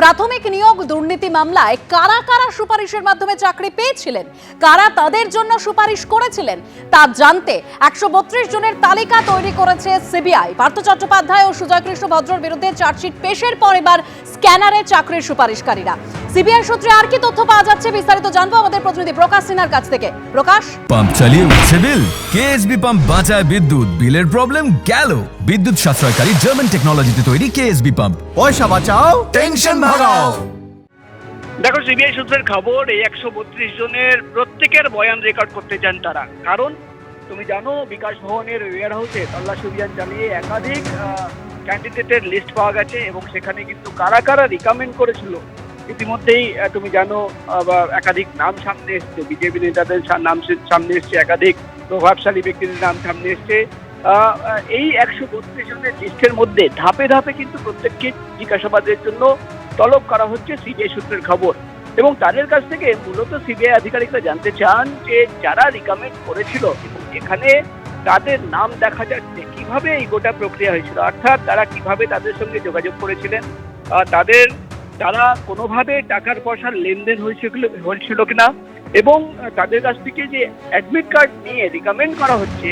প্রাথমিক নিয়োগ দুর্নীতি মামলায় কারা কারা সুপারিশের মাধ্যমে চাকরি পেয়েছিলেন? কারা তাদের জন্য সুপারিশ করেছিলেন? তা জানতে একশো বত্রিশ জনের তালিকা তৈরি করেছে সিবিআই। পার্থ চট্টোপাধ্যায় ও সুজয় কৃষ্ণ ভদ্রর বিরুদ্ধে চার্জশিট পেশের পর এবার স্ক্যানারে চাকরির সুপারিশকারীরা। সিবিআই সূত্রে আর কি তথ্য পাওয়া যাচ্ছে বিস্তারিত জানব আমাদের প্রতিনিধি প্রকাশ সিনহার কাছ থেকে। প্রকাশ? পাম্প চালিয়ে উঠছে বিল। কেএসবি পাম্প বাঁচায় বিদ্যুৎ। বিলের প্রবলেম গেল। বিদ্যুৎ সাশ্রয়কারী জার্মান টেকনোলজিতে তৈরি কেএসবি পাম্প। পয়সা বাঁচাও টেনশন ভাগাও। দেখো সিবিআই সূত্রের খবর এই একশো বত্রিশ জনের প্রত্যেকের বয়ান রেকর্ড করতে চান তারা। কারণ তুমি জানো বিকাশ ভবনের ওয়ার হাউসে তল্লাশি অভিযান চালিয়ে একাধিক ক্যান্ডিডেটের লিস্ট পাওয়া গেছে এবং সেখানে কিন্তু কারা কারা রিকমেন্ড করেছিল, ইতিমধ্যেই তুমি জানো একাধিক নাম সামনে এসছে। বিজেপি নেতাদের নাম সামনে এসছে, একাধিক প্রভাবশালী ব্যক্তিদের নাম সামনে এসছে। এই একশো বত্রিশ জনের লিস্টের মধ্যে ধাপে ধাপে কিন্তু প্রত্যেককে জিজ্ঞাসাবাদের জন্য তলব করা হচ্ছে সিবিআই সূত্রের খবর। এবং তাদের কাছ থেকে মূলত সিবিআই আধিকারিকরা জানতে চান যে যারা রিকমেন্ড করেছিল এবং এখানে তাদের নাম দেখা যাচ্ছে। কীভাবে এই গোটা প্রক্রিয়া হয়েছিল? অর্থাৎ তারা কীভাবে তাদের সঙ্গে যোগাযোগ করেছিলেন? তাদের, তারা কোনোভাবে টাকার পয়সার লেনদেন হয়েছিল হয়েছিল কিনা? এবং তাদের কাছ থেকে যে অ্যাডমিট কার্ড নিয়ে রিকমেন্ড করা হচ্ছে,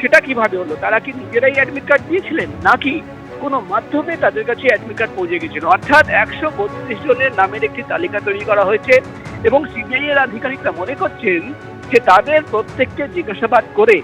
সেটা কীভাবে হলো? তারা কি নিজেরাই অ্যাডমিট কার্ড দিয়েছিলেন? নাকি কোনো মাধ্যমে তাদের কাছে অ্যাডমিট কার্ড পৌঁছে গেছিল? অর্থাৎ একশো বত্রিশ জনের নামের একটি তালিকা তৈরি করা হয়েছে এবং সিবিআই এর আধিকারিকরা মনে করছেন যে তাদের প্রত্যেককে জিজ্ঞাসাবাদ করে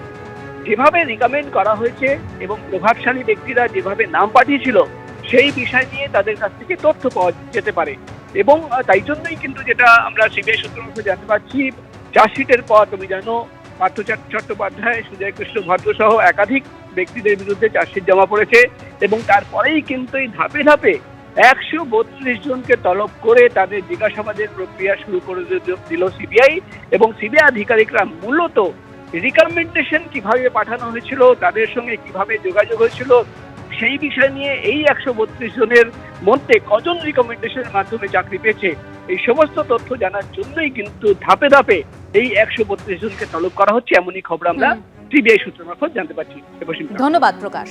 যেভাবে রিকমেন্ড করা হয়েছে এবং প্রভাবশালী ব্যক্তিরা যেভাবে নাম পাঠিয়েছিল, সেই বিষয় নিয়ে তাদের কাছ থেকে তথ্য পাওয়া যেতে পারে। এবং তাই জন্যই কিন্তু যেটা আমরা সিবিআই সূত্র মধ্যে জানতে পারছি, চার্জশিটের পর তুমি জানো, পার্থ চট্টোপাধ্যায়, সুজয় কৃষ্ণ ভদ্র সহ একাধিক ব্যক্তিদের বিরুদ্ধে চার্জশিট জমা পড়েছে এবং তারপরেই কিন্তু এই ধাপে ধাপে একশো বত্রিশ জনকে তলব করে তাদের জিজ্ঞাসাবাদের প্রক্রিয়া শুরু করে দিল- সিবিআই এবং সিবিআই আধিকারিকরা মূলত রিকমেন্ডেশন কীভাবে পাঠানো হয়েছিল তাদের সঙ্গে কীভাবে যোগাযোগ হয়েছিল সেই বিষয় নিয়ে এই একশো বত্রিশ জনের মধ্যে কজন রিকমেন্ডেশনের মাধ্যমে চাকরি পেয়েছে এই সমস্ত তথ্য জানার জন্যই কিন্তু ধাপে ধাপে এই একশো বত্রিশ জনকে তলব করা হচ্ছে। এমনই খবর আমরা। সিবিআই সূত্র মারফত জানতে পারছি। ধন্যবাদ প্রকাশ।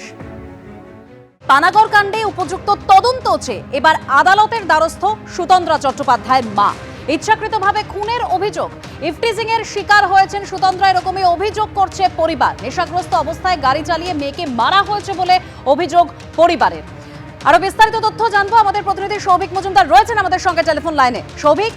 পানাগড় কাণ্ডে উপযুক্ত তদন্ত চেয়ে এবার আদালতের দ্বারস্থ সুতন্দ্রা চট্টোপাধ্যায়ের মা। ইচ্ছাকৃতভাবে খুনের অভিযোগ। ইফটিজিং এর শিকার হয়েছেন সুতন্দ্রা এরকমই অভিযোগ করছে পরিবার। নেশাগ্রস্ত অবস্থায় গাড়ি চালিয়ে মেয়েকে মারা হয়েছে বলে অভিযোগ পরিবারের। আরও বিস্তারিত তথ্য জানব আমাদের প্রতিনিধি সৌভিক মজুমদার রয়েছেন আমাদের সঙ্গে টেলিফোন লাইনে। সৌভিক?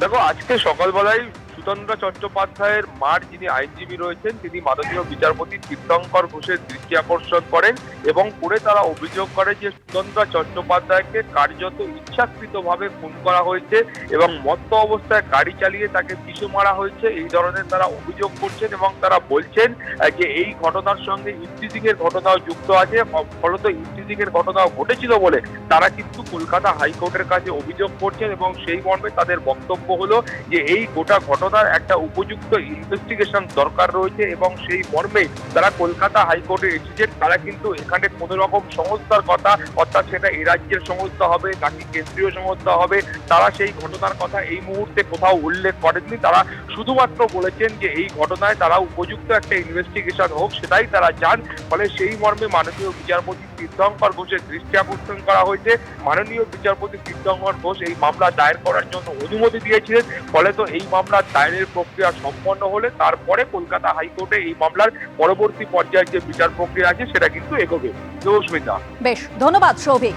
দেখো, আজকে সকালবেলায় সুতন্দ্রা চট্টোপাধ্যায়ের মার যিনি আইনজীবী রয়েছেন, তিনি মাননীয় বিচারপতি তীর্থঙ্কর ঘোষের দৃষ্টি আকর্ষণ করেন এবং করে তারা অভিযোগ করে যে সুতন্দ্রা চট্টোপাধ্যায়কে কার্যত ইচ্ছাকৃতভাবে খুন করা হয়েছে এবং মত্ত অবস্থায় গাড়ি চালিয়ে তাকে পিছু মারা হয়েছে। এই ধরনের তারা অভিযোগ করছেন এবং তারা বলছেন যে এই ঘটনার সঙ্গে ইফটিজিং এর ঘটনাও যুক্ত আছে। ফলত ইফটিজিং এর ঘটনাও ঘটেছিল বলে তারা কিন্তু কলকাতা হাইকোর্টের কাছে অভিযোগ করছেন এবং সেই মর্মে তাদের বক্তব্য হলো যে এই গোটা ঘটনার একটা উপযুক্ত ইনভেস্টিগেশন দরকার রয়েছে এবং সেই মর্মে তারা কলকাতা হাইকোর্টে এসেছেন, তারা কিন্তু এখানে কোনো রকম সংস্থার কথা, অর্থাৎ সেটা এই রাজ্যের সংস্থা হবে, নাকি কেন্দ্রীয় সংস্থা হবে, তারা সেই ঘটনার কথা এই মুহূর্তে কোথাও উল্লেখ করেননি। তারা শুধুমাত্র বলেছেন যে এই ঘটনায় তারা উপযুক্ত একটা ইনভেস্টিগেশন হোক, সেটাই তারা চান। ফলে সেই মর্মে মাননীয় বিচারপতি তীর্থঙ্কর ঘোষের দৃষ্টি আকর্ষণ করা হয়েছে। মাননীয় বিচারপতি তীর্থঙ্কর ঘোষ এই মামলা দায়ের করার জন্য অনুমতি দিয়েছিলেন। ফলে তো এই মামলার দায়েরের প্রক্রিয়া সম্পন্ন হলে তারপরে কলকাতা হাইকোর্টে এই মামলার পরবর্তী পর্যায়ে যে বিচার প্রক্রিয়া আছে, সেটা কিন্তু এগোবে। বেশ, ধন্যবাদ, সৌভিক।